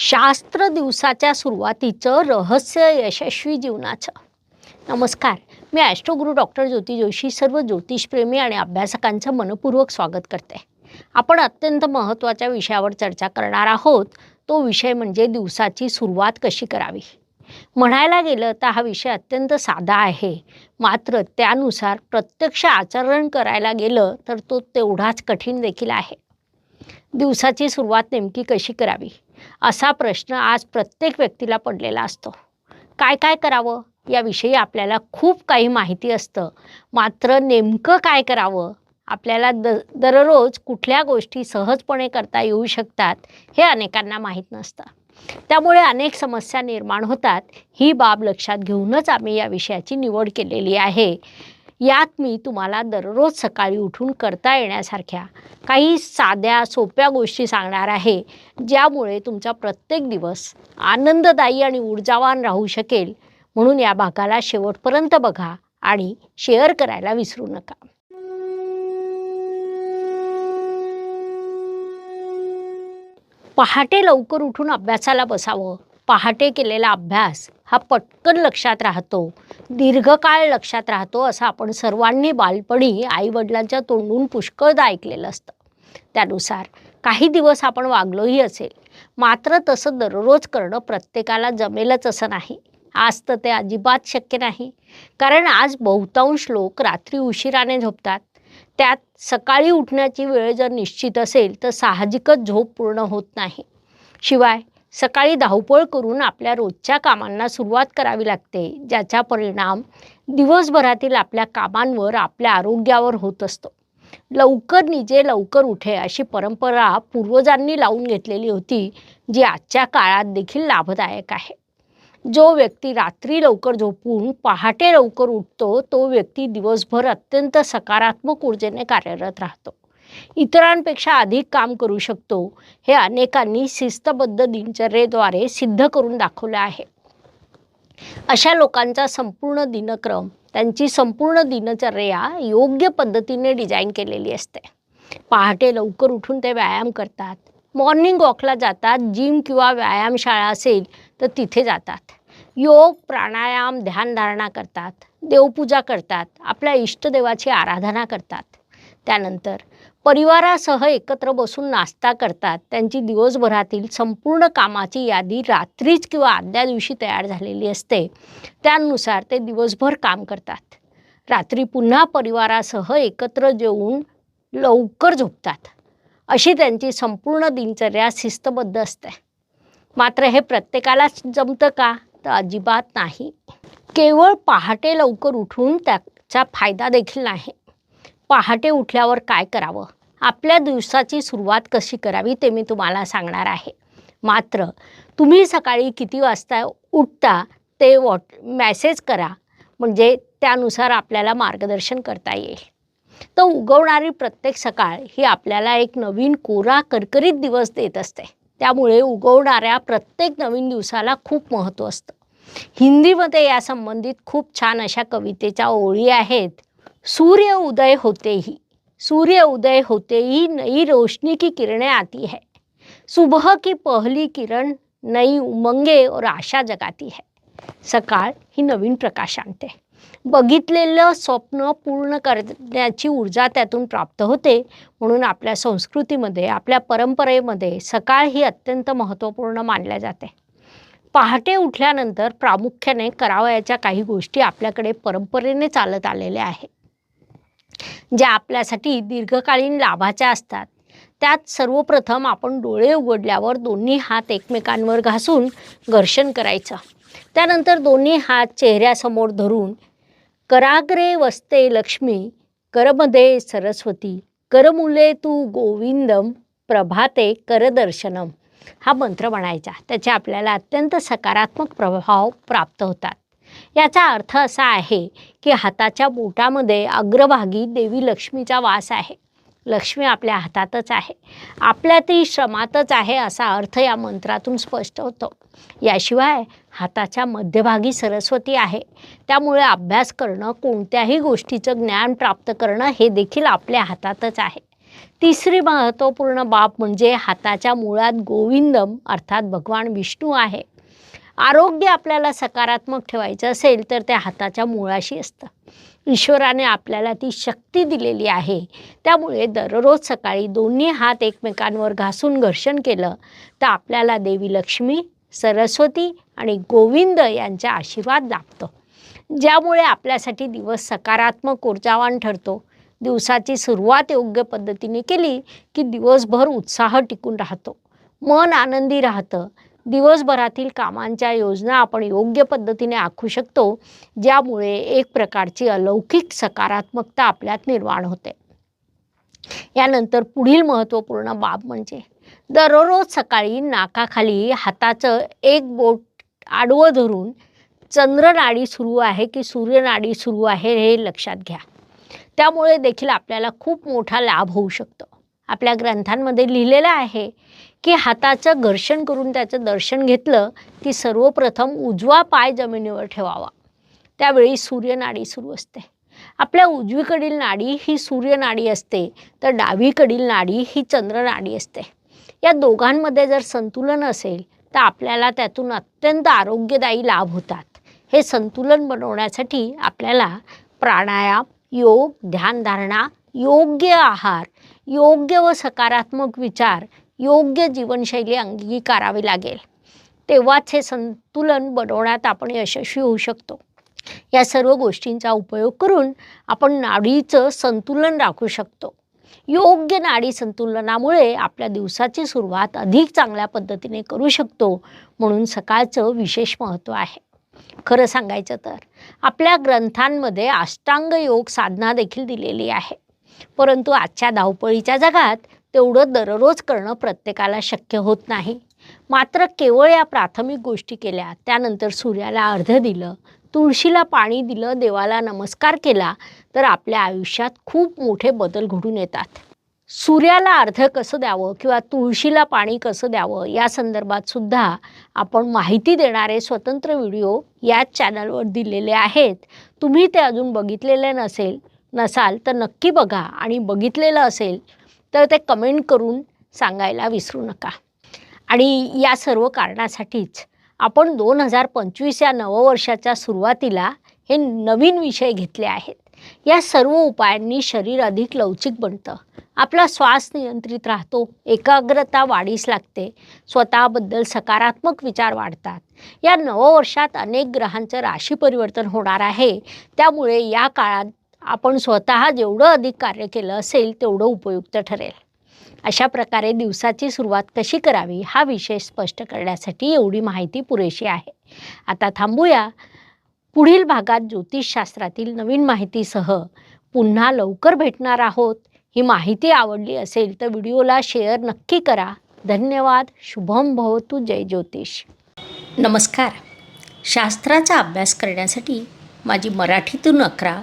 शास्त्र दिवसाच्या सुरुवातीचं रहस्य यशस्वी जीवनाचं. नमस्कार मी ॲस्ट्रोगुरू डॉक्टर ज्योती जोशी सर्व ज्योतिषप्रेमी आणि अभ्यासकांचं मनपूर्वक स्वागत करते. आपण अत्यंत महत्त्वाच्या विषयावर चर्चा करणार आहोत. तो विषय म्हणजे दिवसाची सुरुवात कशी करावी? म्हणायला गेलं तर हा विषय अत्यंत साधा आहे. मात्र त्यानुसार प्रत्यक्ष आचरण करायला गेलं तर तो तेवढाच कठीण देखील आहे. दिवसाची सुरुवात नेमकी कशी करावी? असा प्रश्न आज प्रत्येक व्यक्तीला पडलेला असतो. काय काय करावं? याविषयी आपल्याला खूप काही माहिती असतं. मात्र नेमकं काय करावं? आपल्याला द दररोज कुठल्या गोष्टी सहजपणे करता येऊ शकतात हे अनेकांना माहीत नसतं. त्यामुळे अनेक समस्या निर्माण होतात. ही बाब लक्षात घेऊनच आम्ही या विषयाची निवड केलेली आहे. यात मी तुम्हाला दररोज सकाळी उठून करता येण्यासारख्या काही साध्या सोप्या गोष्टी सांगणार आहे ज्यामुळे तुमचा प्रत्येक दिवस आनंददायी आणि ऊर्जावान राहू शकेल. म्हणून या भागाला शेवटपर्यंत बघा आणि शेअर करायला विसरू नका. पहाटे लवकर उठून अभ्यासाला बसावं. पहाटे केलेला अभ्यास हा पटकन लक्षात राहतो दीर्घकाळ लक्षात राहतो असं आपण सर्वांनी बालपणी आईवडिलांच्या तोंडून पुष्कळदा ऐकलेलं असतं. त्यानुसार काही दिवस आपण वागलोही असेल मात्र तसं दररोज करणं प्रत्येकाला जमेलच असं नाही. आज तर ते अजिबात शक्य नाही. कारण आज बहुतांश लोक रात्री उशिराने झोपतात. त्यात सकाळी उठण्याची वेळ जर निश्चित असेल तर साहजिकच झोप पूर्ण होत नाही. शिवाय सकाळी धावपळ करून आपल्या रोजच्या कामांना सुरुवात करावी लागते ज्याचा परिणाम दिवसभरातील आपल्या कामांवर आपल्या आरोग्यावर होत असतो. लवकर निजे लवकर उठे अशी परंपरा पूर्वजांनी लावून घेतलेली होती जी आजच्या काळात देखील लाभदायक आहे. जो व्यक्ती रात्री लवकर झोपून पहाटे लवकर उठतो तो व्यक्ती दिवसभर अत्यंत सकारात्मक ऊर्जेने कार्यरत राहतो. इतरांपेक्षा अधिक काम करू शकतो. हे अनेकांनी शिस्तबद्ध दिनचर्येद्वारे सिद्ध करून दाखवलं आहे. अशा लोकांचा संपूर्ण दिनक्रम त्यांची संपूर्ण दिनचर्या योग्य पद्धतीने डिझाईन केलेली असते. पहाटे लवकर उठून ते व्यायाम करतात. मॉर्निंग वॉकला जातात जिम किंवा व्यायामशाळा असेल तर तिथे जातात. योग प्राणायाम ध्यानधारणा करतात. देवपूजा करतात. आपल्या इष्टदेवाची आराधना करतात. त्यानंतर परिवारासह एकत्र बसून नाश्ता करतात. त्यांची दिवसभरातील संपूर्ण कामाची यादी रात्रीच किंवा आदल्या दिवशी तयार झालेली असते. त्यानुसार ते दिवसभर काम करतात. रात्री पुन्हा परिवारासह एकत्र जेवून लवकर झोपतात. अशी त्यांची संपूर्ण दिनचर्या शिस्तबद्ध असते. मात्र हे प्रत्येकालाच जमतं का? तर अजिबात नाही. केवळ पहाटे लवकर उठून त्याचा फायदा देखील नाही. पहाटे उठल्यावर काय करावं? आपल्या दिवसाची सुरुवात कशी करावी ते मी तुम्हाला सांगणार आहे. मात्र तुम्ही सकाळी किती वाजता उठता ते वॉट मॅसेज करा. म्हणजे त्यानुसार आपल्याला मार्गदर्शन करता येईल. तर उगवणारी प्रत्येक सकाळ ही आपल्याला एक नवीन कोरा करकरीत दिवस देत असते. त्यामुळे उगवणाऱ्या प्रत्येक नवीन दिवसाला खूप महत्त्व असतं. हिंदीमध्ये या संबंधित खूप छान अशा कवितेच्या ओळी आहेत. सूर्य उदय होतेही. सूर्य उदय होते ही नई रोशनी की किरणें आती है। सुबह की पहली किरण नई उमंगे और आशा जगाती है। सकाळ ही नवीन प्रकाश आणते बघितलेलं स्वप्न पूर्ण करण्याची ऊर्जा त्यातून प्राप्त होते म्हणून आपल्या संस्कृतीमध्ये आपल्या परंपरेमध्ये सकाळ ही अत्यंत महत्त्वपूर्ण मानल्या जाते. पहाटे उठल्यानंतर प्रामुख्याने करावयाच्या काही गोष्टी आपल्याकडे परंपरेने चालत आलेल्या आहेत. ज्या आपल्यासाठी दीर्घकालीन लाभाच्या असतात. त्यात सर्वप्रथम आपण डोळे उघडल्यावर दोन्ही हात एकमेकांवर घासून घर्षण करायचं. त्यानंतर दोन्ही हात चेहऱ्यासमोर धरून कराग्रे वसते लक्ष्मी करमध्ये सरस्वती करमुले तू गोविंदम प्रभाते करदर्शनम. हा मंत्र म्हणायचा. त्याचे आपल्याला अत्यंत सकारात्मक प्रभाव प्राप्त होतात. याचा अर्थ असा आहे की हाताच्या बोटामध्ये अग्रभागी देवी लक्ष्मीचा वास आहे. लक्ष्मी आपल्या हातातच आहे. आपल्यातही श्रमातच आहे असा अर्थ या मंत्रातून स्पष्ट होतो. याशिवाय हाताच्या मध्यभागी सरस्वती आहे. त्यामुळे अभ्यास करणं कोणत्याही गोष्टीचं ज्ञान प्राप्त करणं हे देखील आपल्या हातातच आहे. तिसरी महत्त्वपूर्ण बाब म्हणजे हाताच्या मुळात गोविंदम अर्थात भगवान विष्णू आहे. आरोग्य आपल्याला सकारात्मक ठेवायचं असेल तर त्या हाताच्या मुळाशी असतं. ईश्वराने आपल्याला ती शक्ती दिलेली आहे. त्यामुळे दररोज सकाळी दोन्ही हात एकमेकांवर घासून घर्षण केलं तर आपल्याला देवी लक्ष्मी सरस्वती आणि गोविंद यांचा आशीर्वाद लाभतो. ज्यामुळे आपल्यासाठी दिवस सकारात्मक ऊर्जावान ठरतो. दिवसाची सुरुवात योग्य पद्धतीने केली की दिवसभर उत्साह टिकून राहतो. मन आनंदी राहतं. दिवसभरातील कामांच्या योजना आपण योग्य पद्धतीने आखू शकतो ज्यामुळे एक प्रकारची अलौकिक सकारात्मकता आपल्यात निर्माण होते. यानंतर पुढील महत्त्वपूर्ण बाब म्हणजे दररोज सकाळी नाकाखाली हाताचं एक बोट आडवं धरून चंद्रनाडी सुरू आहे की सूर्यनाडी सुरू आहे हे लक्षात घ्या. त्यामुळे देखील आपल्याला खूप मोठा लाभ होऊ शकतो. आपल्या ग्रंथांमध्ये लिहिलेलं आहे की हाताचं घर्षण करून त्याचं दर्शन घेतलं की सर्वप्रथम उजवा पाय जमिनीवर ठेवावा. त्यावेळी सूर्यनाडी सुरू असते. आपल्या उजवीकडील नाडी ही सूर्यनाडी असते तर डावीकडील नाडी ही चंद्रनाडी असते. या दोघांमध्ये जर संतुलन असेल तर आपल्याला त्यातून अत्यंत आरोग्यदायी लाभ होतात. हे संतुलन बनवण्यासाठी आपल्याला प्राणायाम योग ध्यानधारणा योग्य आहार योग्य व सकारात्मक विचार योग्य जीवनशैली अंगीकारावी लागेल. तेव्हाच हे संतुलन बनवण्यात आपण यशस्वी होऊ शकतो. या सर्व गोष्टींचा उपयोग करून आपण नाडीचं संतुलन राखू शकतो. योग्य नाडी संतुलनामुळे आपल्या दिवसाची सुरुवात अधिक चांगल्या पद्धतीने करू शकतो म्हणून सकाळचं विशेष महत्त्व आहे. खरं सांगायचं तर आपल्या ग्रंथांमध्ये अष्टांग योग साधना देखील दिलेली आहे. परंतु आजच्या धावपळीच्या जगात तेवढं दररोज करणं प्रत्येकाला शक्य होत नाही. मात्र केवळ या प्राथमिक गोष्टी केल्या त्यानंतर सूर्याला अर्ध दिलं तुळशीला पाणी दिलं देवाला नमस्कार केला तर आपल्या आयुष्यात खूप मोठे बदल घडून येतात. सूर्याला अर्ध कसं द्यावं किंवा तुळशीला पाणी कसं द्यावं या संदर्भात सुद्धा आपण माहिती देणारे स्वतंत्र व्हिडिओ याच चॅनलवर दिलेले आहेत. तुम्ही ते अजून बघितलेले नसेल नसाल तर नक्की बघा आणि बघितलेलं असेल तर ते कमेंट करून सांगायला विसरू नका. आणि या सर्व कारणासाठीच आपण दोन हजार पंचवीस या नववर्षाच्या सुरुवातीला हे नवीन विषय घेतले आहेत. या सर्व उपायांनी शरीर अधिक लवचिक बनतं. आपला श्वास नियंत्रित राहतो एकाग्रता वाढीस लागते स्वतःबद्दल सकारात्मक विचार वाढतात. या नववर्षात अनेक ग्रहांचं राशी परिवर्तन होणार आहे. त्यामुळे या काळात आपण स्वतः जेवढं अधिक कार्य केलं असेल तेवढं उपयुक्त ठरेल. अशा प्रकारे दिवसाची सुरुवात कशी करावी हा विषय स्पष्ट करण्यासाठी एवढी माहिती पुरेशी आहे. आता थांबूया. पुढील भागात ज्योतिषशास्त्रातील नवीन माहितीसह पुन्हा लवकर भेटणार आहोत. ही माहिती आवडली असेल तर व्हिडिओला शेअर नक्की करा. धन्यवाद. शुभम भवतु. जय ज्योतिष. नमस्कार. शास्त्राचा अभ्यास करण्यासाठी माझी मराठीतून अकरा